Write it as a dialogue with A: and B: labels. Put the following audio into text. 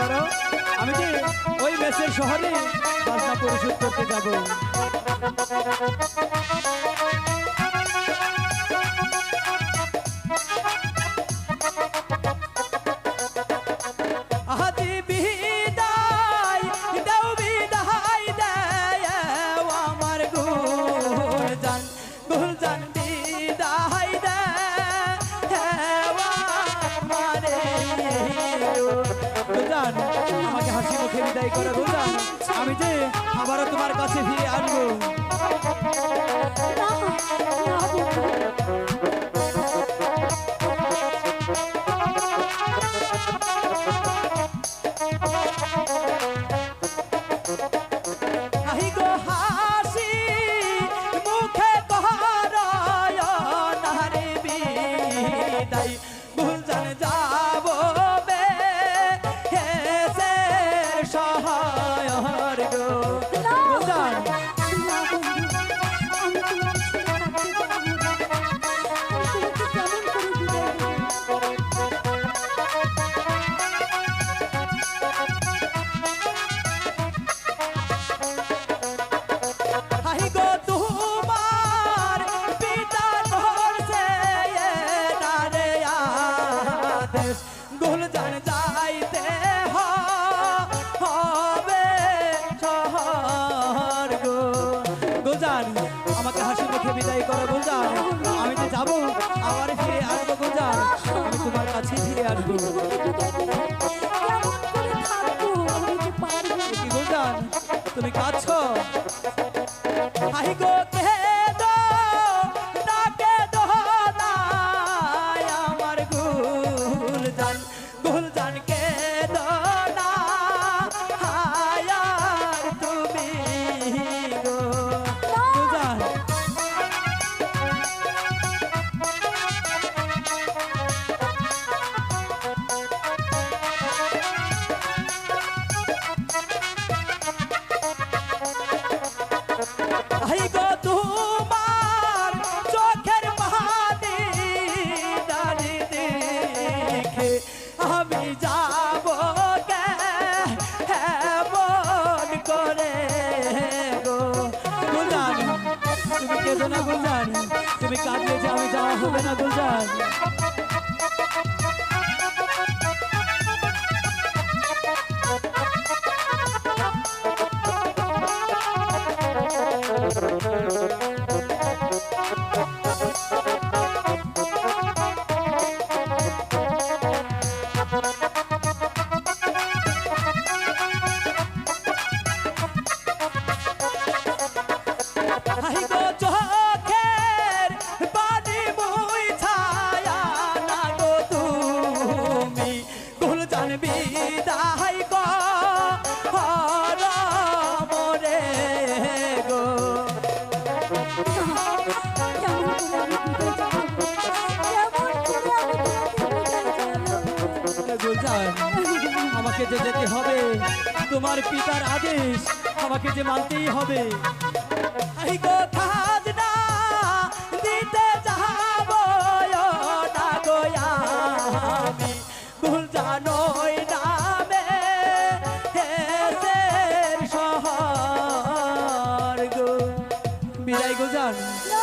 A: করো। আমি কি ওই মেসের শহরে বাসনা পরিশোধ করতে যাব? বিদায় করো গুলজান আমি যে আবারও তোমার কাছে ফিরে আসব।
B: Thank না
A: আমাকে হাসি মুখে বিদায় করো গুলজান আমি যে যাব, আবার ফিরে আসব গুলজান আমি তোমার কাছে ফিরে আসব। তুমি কাঁদছো? নাই আমার গুলজান গুলজান দো। তুমি কাঁদলে যে আমি যাওয়া হবে না গুলজান বিদায় আমাকে যে যেতে হবে, তোমার পিতার আদেশ আমাকে যে মানতেই হবে। গো খাজনা দিতে না গো আমি। হেসের শহর গো বিদায়
B: না